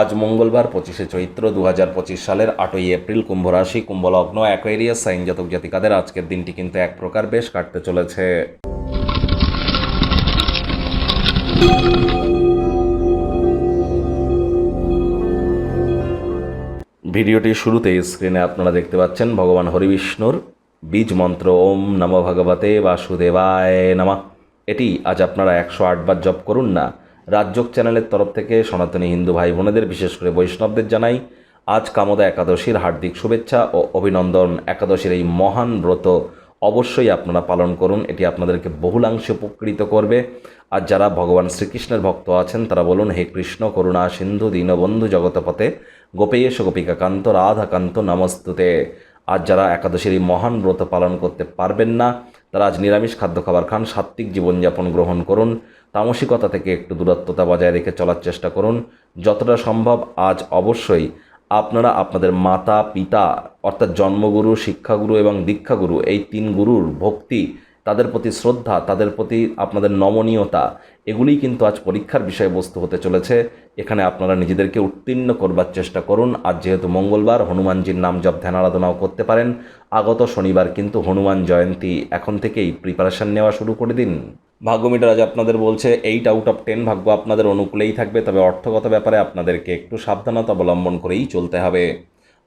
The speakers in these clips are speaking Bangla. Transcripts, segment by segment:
আজ মঙ্গলবার পঁচিশে চৈত্র দু হাজার পঁচিশ সালের আটই এপ্রিল কুম্ভ রাশি কুম্ভলগ্ন, অ্যাকোয়ারিয়াস সাইন জাতক জাতিকাদের আজকের দিনটি কিন্তু এক প্রকার বেশ কাটতে চলেছে। ভিডিওটির শুরুতেই স্ক্রিনে আপনারা দেখতে পাচ্ছেন ভগবান হরিবিষ্ণুর বীজ মন্ত্র, ওম নম ভগবতে বাসুদেবায় নমঃ। এটি আজ আপনারা একশো আটবার জপ করুন না রাজযোগ চ্যানেলের তরফ থেকে সনাতনী হিন্দু ভাই বোনেদের বিশেষ করে বৈষ্ণবদের জানাই, আজ কামদা একাদশীর হার্দিক শুভেচ্ছা ও অভিনন্দন। একাদশীর এই মহান ব্রত অবশ্যই আপনারা পালন করুন, এটি আপনাদেরকে বহুলাংশে উপকৃত করবে। আর যারা ভগবান শ্রীকৃষ্ণের ভক্ত আছেন, তারা বলুন, হে কৃষ্ণ, করুণা, সিন্ধু, দীনবন্ধু জগতপথে গোপেশ গোপিকাকান্ত, রাধাকান্ত, নমস্তুতে। আজ যারা একাদশীর এই মহান ব্রত পালন করতে পারবেন না, তারা আজ নিরামিষ খাদ্য খাবার খান, সাত্ত্বিক জীবনযাপন গ্রহণ করুন, তামসিকতা থেকে একটু দূরত্বতা বজায় রেখে চলার চেষ্টা করুন, যতটা সম্ভব আজ অবশ্যই আপনারা আপনাদের মাতা, পিতা, অর্থাৎ জন্মগুরু, শিক্ষাগুরু এবং দীক্ষাগুরু, এই তিন গুরুর ভক্তি, তাদের প্রতি শ্রদ্ধা, তাদের প্রতি আপনাদের নমনীয়তা এগুলিই কিন্তু আজ পরীক্ষার বিষয়বস্তু হতে চলেছে। এখানে আপনারা নিজেদেরকে উত্তীর্ণ করবার চেষ্টা করুন। আজ যেহেতু মঙ্গলবার, হনুমানজির নাম জপ, ধ্যান আরাধনাও করতে পারেন। আগত শনিবার কিন্তু হনুমান জয়ন্তী। এখন থেকেই প্রিপারেশন নেওয়া শুরু করে দিন। ভাগ্যমিটার আজ আপনাদের বলছে এইট আউট অফ টেন ভাগ্য আপনাদের অনুকূলেই থাকবে। তবে অর্থগত ব্যাপারে আপনাদেরকে একটু সাবধানতা অবলম্বন করেই চলতে হবে।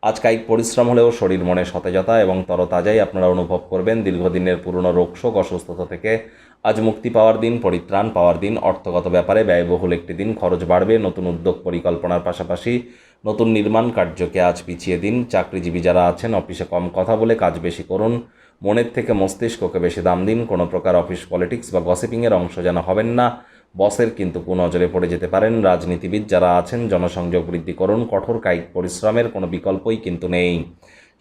আজ কায়িক পরিশ্রম হলেও শরীর মনে সতেজতা এবং তরতাজাই আপনারা অনুভব করবেন দীর্ঘদিনের পুরনো রোগশোক অসুস্থতা থেকে। আজ মুক্তি পাওয়ার দিন, পরিত্রাণ পাওয়ার দিন, অর্থগত ব্যাপারে ব্যয়বহুল একটি দিন, খরচ বাড়বে, নতুন উদ্যোগ পরিকল্পনার পাশাপাশি নতুন নির্মাণ কার্যকে আজ পিছিয়ে দিন। চাকরিজীবী যারা আছেন, অফিসে কম কথা বলে কাজ বেশি করুন। মনের থেকে মস্তিষ্ককে বেশি দাম দিন। কোনো প্রকার অফিস পলিটিক্স বা গসিপিংয়ের অংশ যেন হবেন না। বসের কিন্তু কুনজরে পড়ে যেতে পারেন রাজনীতিবিদ যারা আছেন, জনসংযোগ বৃদ্ধি করুন, কঠোর কায়িক পরিশ্রমের কোনো বিকল্পই কিন্তু নেই।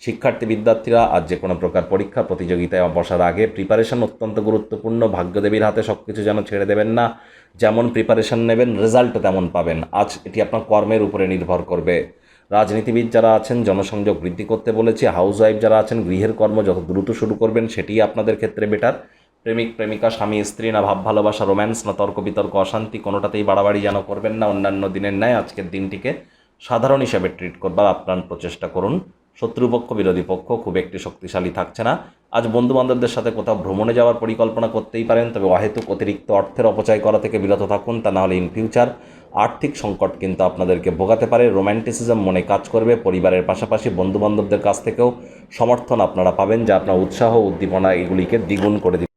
শিক্ষার্থী বিদ্যার্থীরা আজ যে কোনো প্রকার পরীক্ষা, প্রতিযোগিতায় বসার আগে প্রিপারেশন অত্যন্ত গুরুত্বপূর্ণ, ভাগ্যদেবীর হাতে সব কিছু যেন ছেড়ে দেবেন না, যেমন প্রিপারেশন নেবেন রেজাল্ট তেমন পাবেন। আজ এটি আপনার কর্মের উপরে নির্ভর করবে। রাজনীতিবিদ যারা আছেন, জনসংযোগ বৃদ্ধি করতে বলেছি হাউস ওয়াইফ যারা আছেন, গৃহের কর্ম যত দ্রুত শুরু করবেন, সেটিই আপনাদের ক্ষেত্রে বেটার প্রেমিক, প্রেমিকা, স্বামী, স্ত্রী, না ভাব, ভালোবাসা, রোম্যান্স, না তর্ক, বিতর্ক, অশান্তি, কোনোটাতেই বাড়াবাড়ি যেন করবেন না, অন্যান্য দিনের ন্যায় আজকের দিনটিকে সাধারণ হিসেবে ট্রিট করবার আপ্রাণ প্রচেষ্টা করুন। শত্রুপক্ষ, বিরোধী পক্ষ খুব একটি শক্তিশালী থাকছে না। আজ বন্ধু বান্ধবদের সাথে কোথাও ভ্রমণে যাওয়ার পরিকল্পনা করতেই পারেন, তবে অহেতুক অতিরিক্ত অর্থের অপচয় করা থেকে বিরত থাকুন, তা নাহলে ইন ফিউচার আর্থিক সংকট কিন্তু আপনাদেরকে ভোগাতে পারে। রোম্যান্টিসিজম মনে কাজ করবে, পরিবারের পাশাপাশি বন্ধু বান্ধবদের কাছ থেকেও সমর্থন আপনারা পাবেন, যা আপনার উৎসাহ, উদ্দীপনা, এগুলিকে দ্বিগুণ করে